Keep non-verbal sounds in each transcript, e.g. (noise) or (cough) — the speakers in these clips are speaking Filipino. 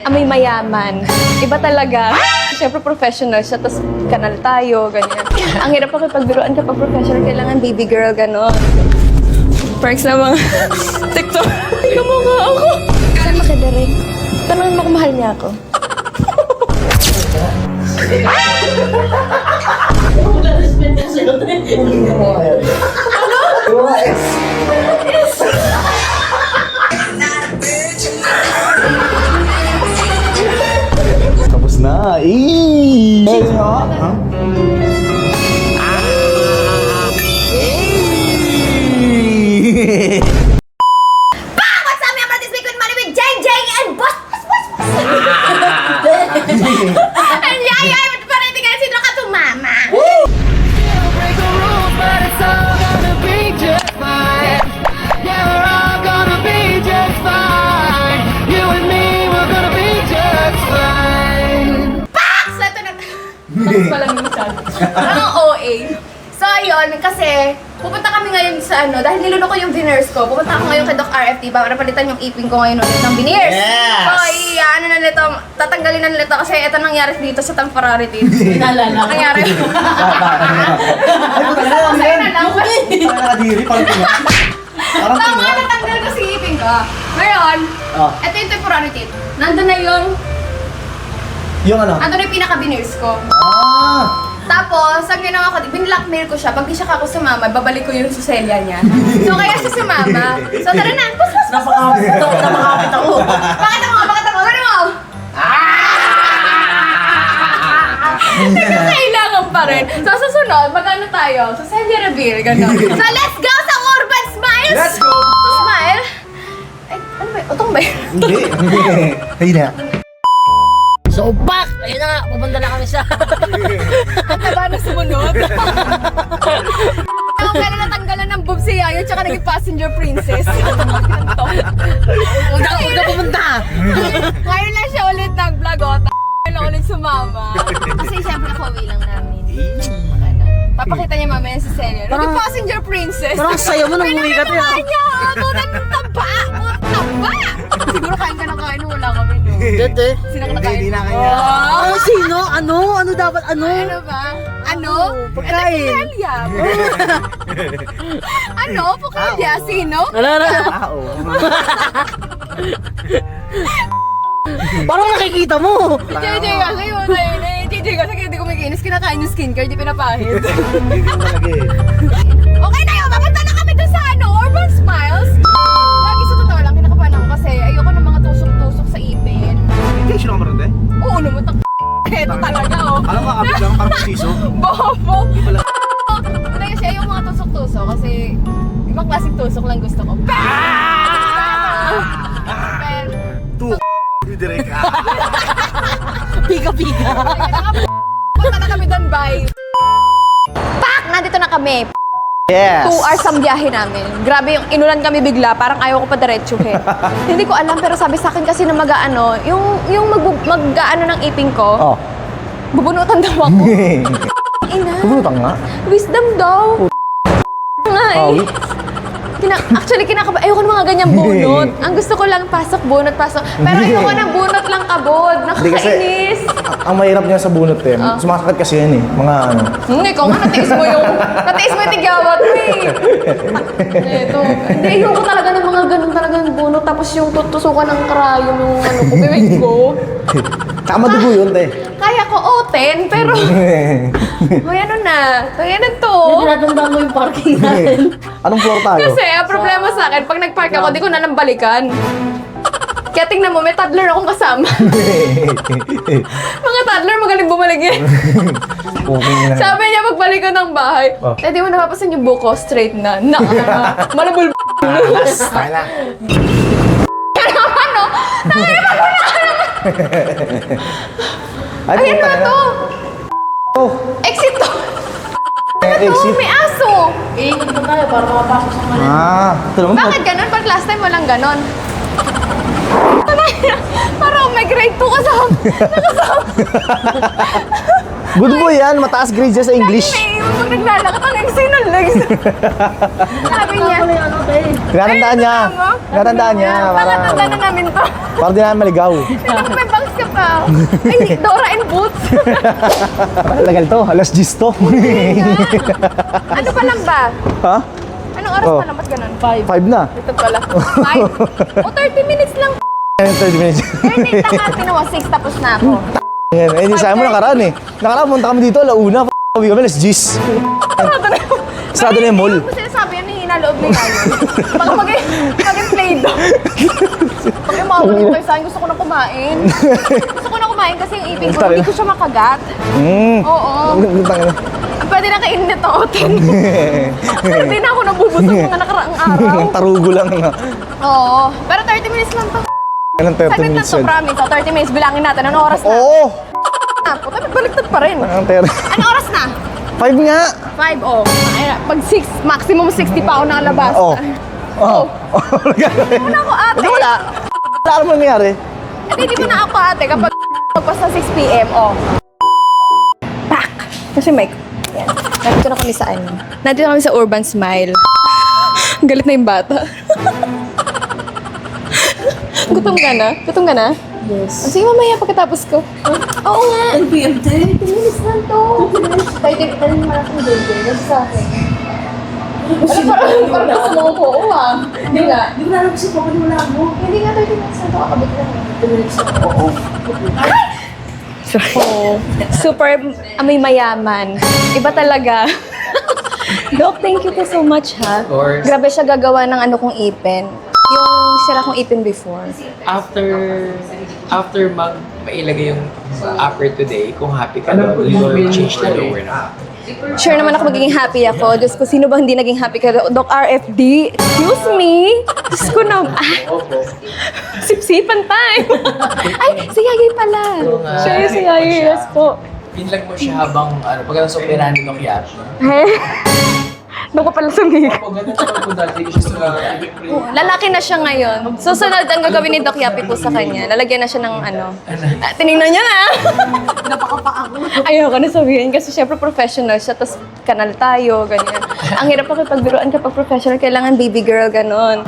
Amoy mayaman. Iba talaga. Siyempre professional siya, tapos kanal tayo, ganyan. Ang hirap pakipagbiruan kapag professional, kailangan baby girl, gano'n. Perks na mga (laughs) TikTok. Kamukha ako. Saan makidaring? Tanongin mo kung mahal niya ako. Tapos na. Eee! Doc RFT para palitan yung ipin ko ngayon ulit ng veneers. Yes! So, iya, ano na nito, tatanggalin na nila ito kasi ito nangyari dito sa temporary (laughs) Naalala ko. Nangyari. (laughs) Ay, buta na lang Sa'yo yan. na lang. Parang nakadiri, parang tingnan. Parang Tama, tingnan. natanggal ko si ipin ko. Ngayon, Oh. ito yung temporary teeth. Nandun na yung, Yung ano? nandun na yung pinaka-veneers ko. Ah! Tapos, ang ginawa ko, binlockmail ko siya. Pag di siya kako sumama, babalik ko yung suselya niya. So, kaya siya sumama. So, tara na. Pus, pus, pus. Napakapit ako, napakapit ako. Bakit ako? Bakit ako? Ano mo? Hindi ko kailangan pa rin. So, susunod, mag-ano tayo? Suselya reveal, gano'n. So, let's go sa Urban Smiles! Let's go! To smile? Ay, ano ba? Utong ba yun? Hindi. (laughs) Ayun na. So, back! Ayun na nga, pupunta na kami sa... (laughs) Ang taba na sumunod. Ang pala natanggalan ng boobs si Yayo tsaka naging passenger princess. (laughs) Huwag na, huwag na pupunta! Ngayon lang siya ulit nag-vlog, oh. T- na ulit sumama. Kasi siyempre kauwi lang namin. Ano, Papakita niya mamaya sa Celia. Naging Parang- passenger princess. Parang sayo mo nung umuwi ka to, niya! No. Dete. Sino ka Hindi, nakain? hindi na kanya. Oh! Ano, sino? Ano? Ano dapat? Ano? Ano ba? Ano? pagkain. (laughs) Ano Celia? ano? Pukilya? Sino? Wala, wala. Tao. (laughs) Parang nakikita mo. JJ ayun eh. JJ kasi kaya di ko makinis. Kinakain yung skincare, di pinapahid. Hindi eh. okay na na Oo naman, tak Ito talaga oh. Alam mo, kapit lang, parang siso. (laughs) Bobo! Hindi pala. Hindi kasi ayaw mga tusok-tusok kasi ibang klaseng tusok lang gusto ko. Pero, Tu. Direk ka. Pika-pika. punta na kami doon, bye! Pak! Nandito na kami. Yes. Two hours ang biyahe namin. Grabe yung inulan kami bigla, parang ayaw ko pa diretsuhin. (laughs) Hindi ko alam, pero sabi sa akin kasi na mag-ano, yung, yung mag, mag-ano ng ipin ko, Oh. bubunutan daw ako. (laughs) Ina, Kumutang nga. wisdom daw. Nga Oh, eh. Kina actually, kinakaba. Ayoko ng mga ganyang (laughs) bunot. Ang gusto ko lang pasok, bunot, pasok. Pero (laughs) ayoko ng bunot lang kabod. Hindi kasi, Nakakainis. ang- ang mahirap niya sa bunot eh. Sumasakit kasi yan eh. Mga ano. Hmm, ikaw nga, natiis mo yung, (laughs) natiis mo yung tigyawat mo eh. Ito. Hindi, ayoko talaga ng mga ganun talagang bunot. Tapos yung tutusukan ng karayom yung ano ko, bibig ko. Tama dugo yun, te. Kaya ko oten, pero... (laughs) Hoy, ano na? Hoy, ano to? Tinatandaan mo yung parking natin. Anong floor tayo? Kasi ang problema sa akin, pag nag-park ako, di ko na nang balikan. Kaya tingnan mo, may toddler akong kasama. (laughs) Mga toddler, magaling bumalik yan. (laughs) Okay na. Sabi niya, pagbalik ko ng bahay, Oh. eh di mo napapasin yung buko straight na. Na, malabul. Tayo na. ano? Ay, Ay, ano puta na to? Oh, Exit to. eh, Oh, exit. may aso. Iikot pa tayo para makapasok sa kanila. Ah, ito naman. Bakit ganun? Pag last time walang ganun. (laughs) Parang may grade 2 kasama. (laughs) Nakasama. Good boy yan, mataas grades yan sa English. May iwan pag naglalakad ang MC ng legs. Sabi niya. Tinatandaan niya. Tinatandaan niya. Para, Bakit tanda na namin to? para di namin maligaw. Ito may bangs ka pa. Ay, Dora and Boots. Lagal to, alas 10 to. ano pa lang ba? ha? Anong oras Oh. pa lang? Ba't ganun? 5 na. Ito pala. Five? O, 30 minutes lang. Ayun, 30 minutes. 30 tangal, pinuha 6 tapos na ako. Yan, eh, di sa mo nakaraan eh. Nakaraan, punta kami dito, alauna. F***, Uwi kami, alas 10. Sarado na yung mall. Ano ko sinasabi yan, hihina loob ni Lalo. Baka mag maging play doh. Pag umawag ko kayo sa akin, gusto ko na kumain. Gusto ko na kumain kasi yung ipin ko, hindi ko siya makagat. Hmm. Oo. Pwede na kainin nito, Oten. Hindi na ako nabubusog mga nakaraang araw. (laughs) Tarugo lang nga. Oo. Pero 30 minutes lang to. Anong 30 Saglit lang minutes to, yun? promise. So, 30 minutes, bilangin natin. Anong oras na? Oo! Ah, puta, baliktad pa rin. Anong 30? Anong oras na? 5 nga! 5, oh. Ay, Pag 6, maximum 60 pa ako nakalabas. Oo. Oo. (laughs) Wala ako ate. Wala, wala. Wala ka mo nangyari. Hindi, di mo na ako ate kapag pagpas sa 6 p.m. Oh. Back! Kasi Mike, yan. Nandito na kami sa ano. Nandito na kami sa Urban Smile. (gasps) Galit na yung bata. Gutom ka na? Gutom ka na? Yes. sige, mamaya pagkatapos ko. (laughs) Oo nga. 10 p.m. 30 minutes lang to. 30 minutes lang malaking baby. Kasi sa akin. Ano parang, parang gusto mo ko, oo ah. Hindi nga. Hindi ko na alam kasi bakit wala mo. Hindi nga 30 minutes lang to. Kakabit lang. 30 minutes lang. Oo. Oh, super amoy mayaman. Iba talaga. (laughs) Doc, thank you po so much ha. Of course. Grabe siya gagawa ng ano kong ipin. Yung sira kong ipin before. After after mag mailagay yung upper today, kung happy ka doon, you will change the lower na. Sure naman ako magiging happy ako. Diyos ko, sino ba hindi naging happy ka? Doc RFD, excuse me? Diyos ko na, ah, (laughs) sipsipan tayo. (laughs) Ay, si Yagi pala. Siya yung si Yagi, yes po. Pinlag mo siya habang, ano, pag sa opera ni Doc. Eh, doon ko pala sumig. Pag ganun po dati, siya. Lalaki na siya ngayon. Susunod ang gagawin ni Doc Yapi po sa kanya. Lalagyan na siya ng ano. Ah, tinignan niya na. (laughs) Ayoko na sabihin kasi syempre professional siya. Tapos kanal tayo, ganyan. Ang hirap pakipagbiruan kapag professional. Kailangan baby girl, ganon.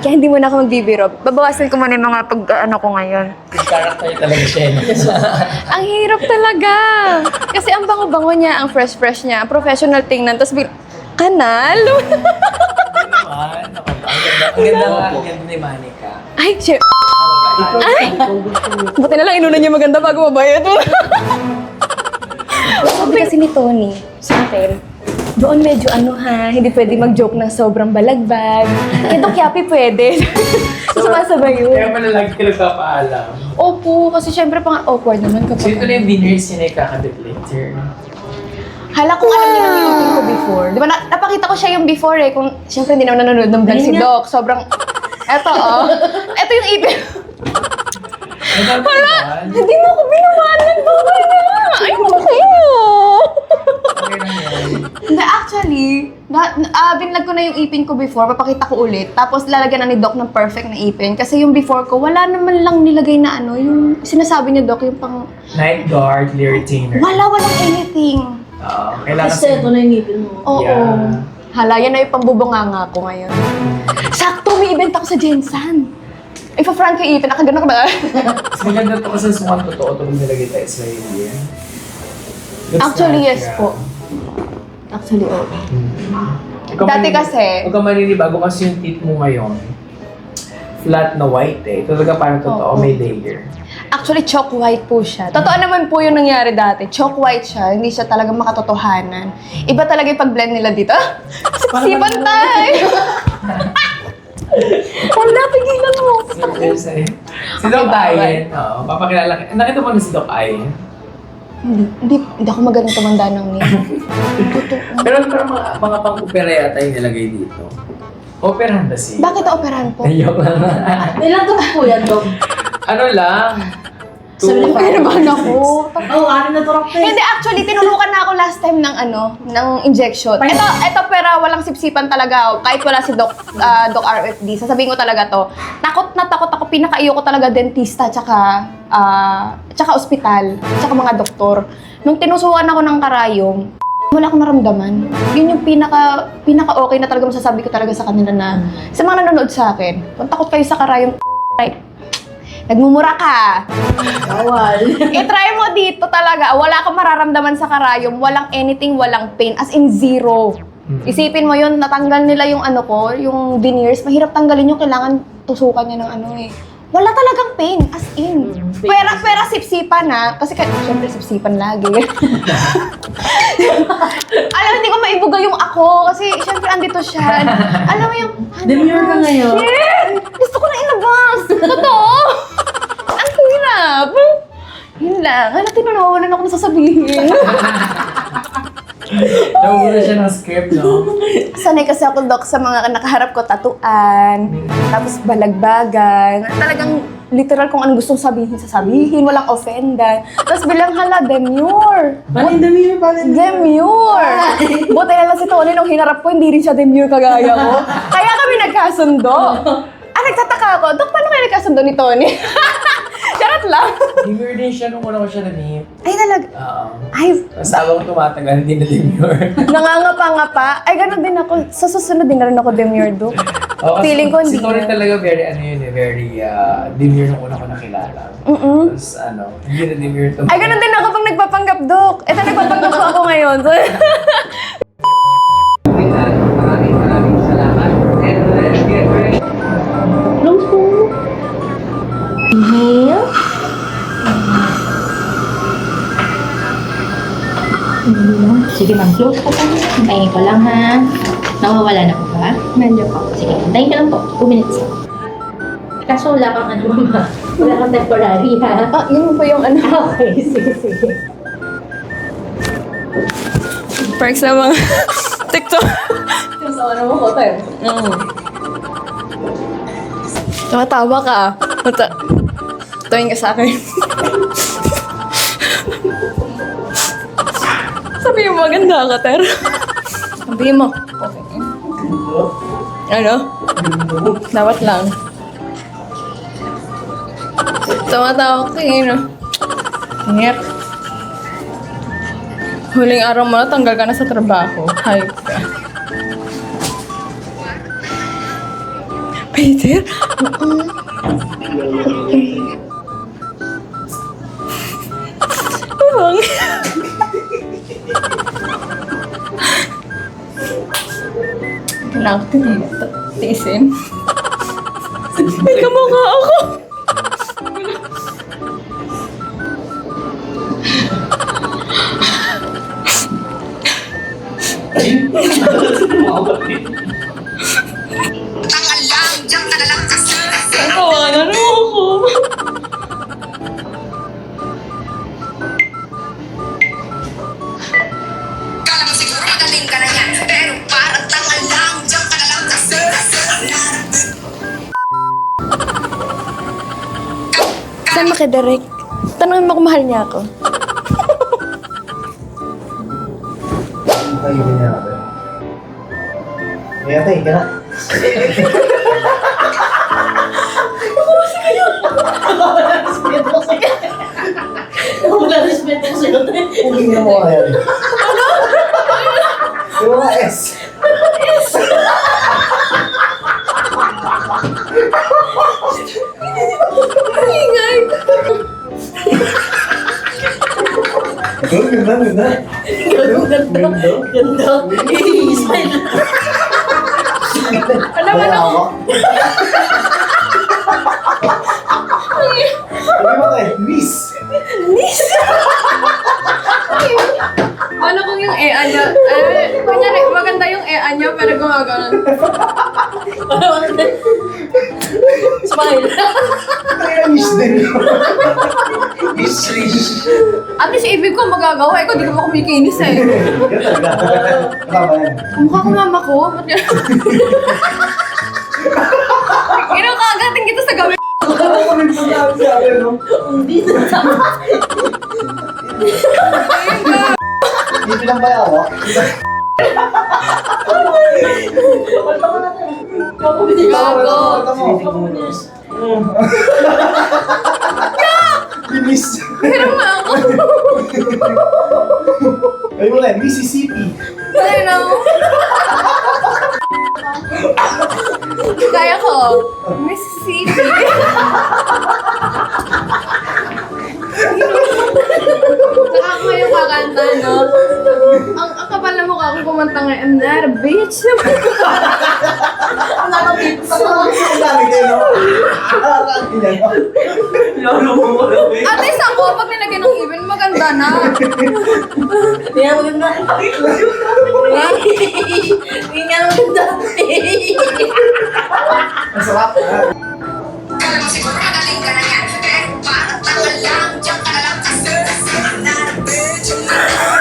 Kaya hindi mo na ako magbibiro. Babawasan ko muna yung mga pag ano ko ngayon. Character talaga siya. no? (laughs) Ang hirap talaga. Kasi ang bango-bango niya, ang fresh-fresh niya, ang professional tingnan. Tapos bil- kanal. naman. (laughs) Ang ganda, ang ganda nga, ang ganda ni Manika. Ay, shit. Ay! Buti na lang inuna niya maganda bago mabayad. (laughs) Sabi kasi ni Tony sa akin, doon medyo ano ha, hindi pwede mag-joke ng sobrang balagbag. Eh, Dok Yapi pwede. (laughs) Sumasabay Kaya yun. pala lagi ka nagpapaalam. Opo, kasi syempre pang awkward naman So kapag... ito na yung winners yun ay kakabit later. Hala kung alam niyo na yung ipin ko before. Di ba, na- napakita ko siya yung before eh. Kung, syempre hindi naman nanonood ng vlog si Doc. Sobrang, eto oh. Eto yung ipin. Hala! Hindi mo ako binawalan ba kaya? Ay, mo kayo. Hindi, actually, na, na, ah, binlag ko na yung ipin ko before, papakita ko ulit. Tapos lalagyan na ni Doc ng perfect na ipin. Kasi yung before ko, wala naman lang nilagay na ano, yung sinasabi ni Doc, yung pang, Night guard, clear retainer. wala, walang anything. Oo, kailangan Kasi ito na yung ngipin mo. Oo. Yeah. Hala, yan na yung pambubunganga ko ngayon. (laughs) Sakto, may event ako sa Jensan. Ipa-front ko yung ipin, nakagano ka ba? (laughs) Mas maganda to kasi sa mga totoo ito nilagay tayo sa iyo. Actually, yes po. Actually, oo. Dati kasi- Huwag kang maninibago kasi yung teeth mo ngayon, flat na white eh. Talaga parang totoo, Oo. may layer. Actually, chalk white po siya. Totoo naman po yung nangyari dati. Chalk white siya, hindi siya talaga makatotohanan. Iba talaga yung pag-blend nila dito. Ah! Sipan tayo! Wala, pigilan mo. Yes, eh. Si Doc. Ayen, oo, papakilala ka. Nakita mo na si Doc Ayen. Hindi, hindi, hindi ako magaling tumanda ng name. Totoo. Pero pero mga, mga pang-opera yata yung nilagay dito. Operahan ba si? Bakit operahan po? Ayok lang. Ilang taon po yan, Dok? ano lang, Two. Kinabahan ako. Oo, ano na turok na Hindi, actually, tinurukan na ako last time ng ano, ng injection. Ito, ito pero walang sipsipan talaga. Kahit wala si Doc, ah, Doc RFD, sasabihin ko talaga to. Takot na takot ako, pinakaiyo ko talaga dentista, tsaka, ah, tsaka ospital, tsaka mga doktor. Nung tinusukan ako ng karayom, wala akong naramdaman. Yun yung pinaka, pinaka okay na talaga masasabi ko talaga sa kanila na, sa mga nanonood sa akin, kung takot kayo sa karayom, right, nagmumura ka. Bawal. (laughs) I-try mo dito talaga. Wala kang mararamdaman sa karayom. Walang anything, walang pain. As in zero. Isipin mo yun, natanggal nila yung ano ko, yung veneers. Mahirap tanggalin yung kailangan tusukan niya ng ano eh. Wala talagang pain, as in. Pera, pera sipsipan na. Kasi ka, syempre sipsipan lagi. (laughs) (laughs) Alam, hindi ko maibuga yung ako. Kasi syempre andito siya. Alam mo yung, ano, Demure ka ngayon. Shit! Gusto ko na ilabas. Totoo. Hirap. Yun lang. Ano, tinawawalan ako na sasabihin. (laughs) Nauna siya ng script, no? Sanay kasi ako, Dok, sa mga nakaharap ko, tatuan, tapos balagbagan. Talagang literal kung anong gustong sabihin, sasabihin, walang offendan. Tapos bilang hala, demure. Yung demure? Paano yung Demure! Buti na lang si Tony nung hinarap ko, hindi rin siya demure kagaya ko. Kaya kami nagkasundo. Ah, nagtataka ako, Dok, paano kayo nagkasundo ni Tony? (laughs) Charot lang. (laughs) Demure din siya nung una ko siya na-meet. Ay, talaga. Oo. Ay, Tapos habang tumatagal, hindi na demure. (laughs) nangangapa-ngapa. Ay, ganun din ako. Sa susunod din na rin ako demure, Dok. (laughs) Oo, kasi Feeling ko Si hindi talaga very, ano yun eh, very uh, demure nung una ko nakilala. Mm-mm. Tapos ano, hindi na demure to. Ay, ganun din ako pag nagpapanggap, Dok. Ito, nagpapanggap ako ngayon. So, Inhale. Sige ma'am, close ko po. Hintayin ko lang ha. Nawawala na po ba? nandiyan pa. Sige, hintayin ko lang po. 2 minutes. Kaso wala kang ano mama. Wala kang temporary ha. Ah, yun po yung ano. (laughs) Okay, sige, sige. Perks na mga (laughs) TikTok. Ano mo ko, tayo. Mm. Tumatawa ka ah. Tawin ka sa akin. Sabihin mo, maganda ka, Ter. Sabihin mo. Okay. Ano? Dapat lang. Tumatawa ka eh, no? Huling araw mo tanggal ka na sa trabaho. Hype ka. Peter? Bang. Kailangan ko tinito. Tiisin. (laughs) May kamukha ako. Natawa (laughs) Saan makidirect? Tanungin mo kung mahal niya ako. Ay, yun niya natin. Kaya tayo, ka na. Wala respeto ko sa'yo. Na mo kaya. Ano? Yung S. Ang ganda, ganda. Ganda. Ganda. I-smile. Alam mo ako. Sabi mo tayo, Miss. ano kung yung EA niya? Eh, kunyari, maganda yung EA niya, pero gumagano. Smile. Kaya Miss din. Miss Rish. At least ibig ko magagawa. Ikaw, di ka pa kumikinis eh. Yan talaga. Tama yan. Mukha ko mama ko. Ba't yan? Ino, kagating kita sa gabi. Hindi lang ba ako? Bilis. Pero nga ako. Ay wala, Mississippi. Ano? Kaya ko. Mississippi. Saka ako yung kakanta, no? Ang, ang kapal na mukha kong kumanta ngayon, I'm not a bitch. (laughs) Lagi kayo, no? Lagi yan. At least ako, pag nilagyan ng even, maganda na. Hindi nga maganda. Hindi nga maganda. Ang sarap. Kala mo siguro magaling ka na yan Pero parang tanga lang Diyan ka na lang kasi I'm not a bitch I'm not a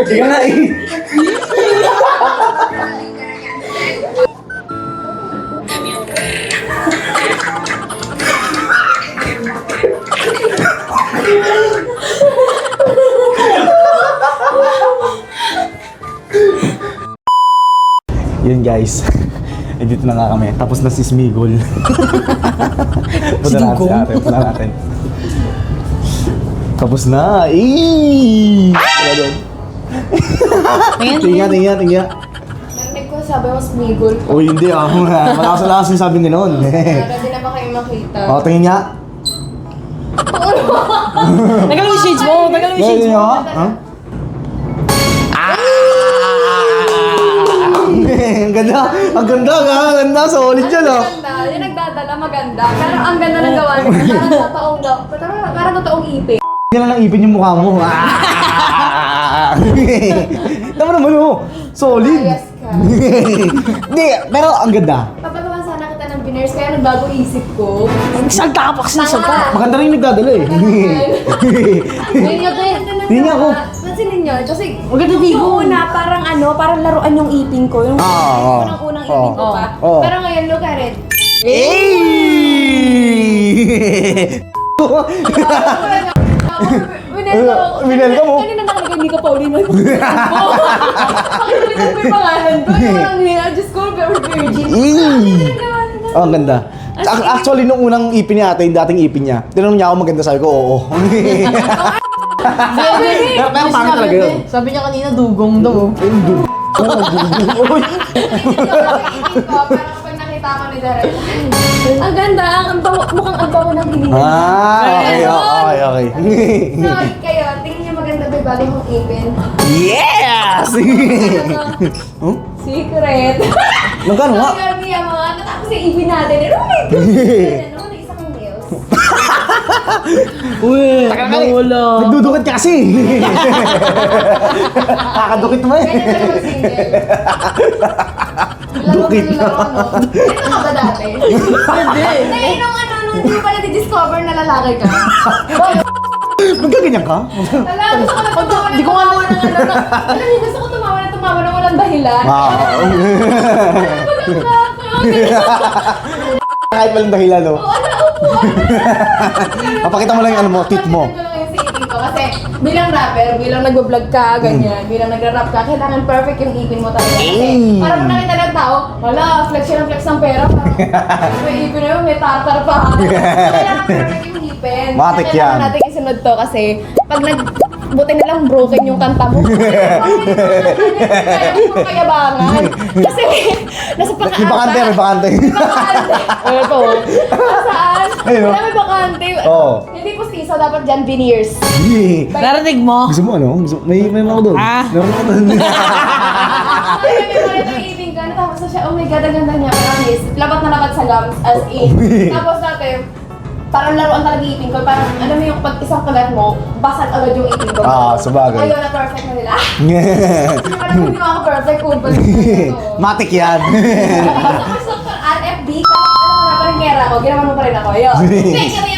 Hindi ka na eh. Yun guys. Eh, dito na nga kami. Tapos na si Smigol. Punta natin si ate. Punta natin. Tapos na. Eh! Wala doon. (laughs) Tingnan, tingnan, tingnan. Narinig ko, sabi mo, smigol. Uy, hindi ah. (laughs) Malakas na lakas yung sabi ni noon. Para (laughs) din na ba kayo makita? O, tingin niya. Tagal mo yung shades mo. Tagal mo yung shades Tingin mo. niya. Ha? Ah! Ang ganda. Ang ganda ka. Ang ganda. Solid yan ah. Maganda, yung nagdadala maganda. Pero ang ganda ng gawa niya. Parang totoong, parang, parang totoong ipin. Na lang ipin yung mukha mo. (laughs) Ah! (laughs) Tama naman mo. Solid. Ayos ka. (laughs) Hindi, pero ang ganda. Papagawa sana kita ng biners, kaya nagbago isip ko. Salta ka pa kasi salta. Maganda rin yung nagdadala eh. Hindi niya kayo. Hindi niya ako. Pansinin niyo, kasi Maganda di Yung una, parang ano, parang laruan yung ipin ko. Yung Oo, oo. unang-unang Oo. ipin ko pa. Oo. Pero ngayon, look at it. Winel ko. Winel ka mo? Kanina nakalagay ni ka Paulina. Pakilitan mo yung pangalan doon. Parang niya, Diyos ko, virgin. Eh. Oh, ang ganda. Ac- Actually, nung unang ipin niya ate, yung dating ipin niya, tinanong niya ako maganda, sabi ko, oo. pero, pero pangit talaga yun. Sabi niya kanina, dugong daw. Parang kapag nakita ko ni Derek, (laughs) ang ganda, ang ang bango, mukhang ang bango ng hininga. Ah, okay, okay, okay. (laughs) Sorry kayo, tingin niyo maganda ba yung bago mong ipin? yes! (laughs) huh? Secret. Magkano nga? Ang ganda yung mga natapos yung ipin natin. Oh my God! Ano, isa kong nails. Uy, Nawala. Nagdudukit ka kasi. Kakadukit mo eh. Ganyan na yung Dukit na. Ano ka (laughs) ba dati? Hindi. Hindi, nung ano, nung hindi pa na-discover na lalaki ka. Magkaganyan ka? Wala, gusto ko na tumawa na tumawa ng ano. na- Alam niyo, gusto ko tumawa na tumawa na walang dahilan. Wow. (laughs) Kahit walang dahilan, no? Oo, ano, upo. Papakita mo lang yung ano mo, tit mo. Ko kasi bilang rapper, bilang nag-vlog ka, ganyan, bilang nagra-rap ka, kailangan perfect yung ipin mo talaga. Kasi parang nakita ng tao, wala, flex siya ng flex ng pera. (laughs) Parang may ipin na yun, may tartar pa. (laughs) So, kailangan perfect yung ipin. Matik Kaya Kailangan yan. natin isunod to kasi pag nag buti na lang broken yung kanta mo. (laughs) Kaya mo kayabangan. Kasi nasa pang May bakante, may bakante. Ano to? Saan? Wala may bakante. Oo. Postiso, dapat dyan veneers. Narinig mo? Gusto mo ano? Gusto, may may ako doon. Ah. Meron ako doon. (laughs) Mga ito yung eating ka. Tapos na siya, oh my God, ang ganda niya. Promise. Labat na labat sa gums, as in. Tapos dati, parang laruan talaga yung eating ko. Parang, alam mo yung pag isang kagat mo, basag agad yung eating ko. Ah, sabagay. Ayun, na (laughs) perfect na nila. Parang hindi mo ako perfect, cool pa. Matik yan. Tapos ko, ano na parang gera ako, ginawa mo pa rin ako. Ayun. (laughs)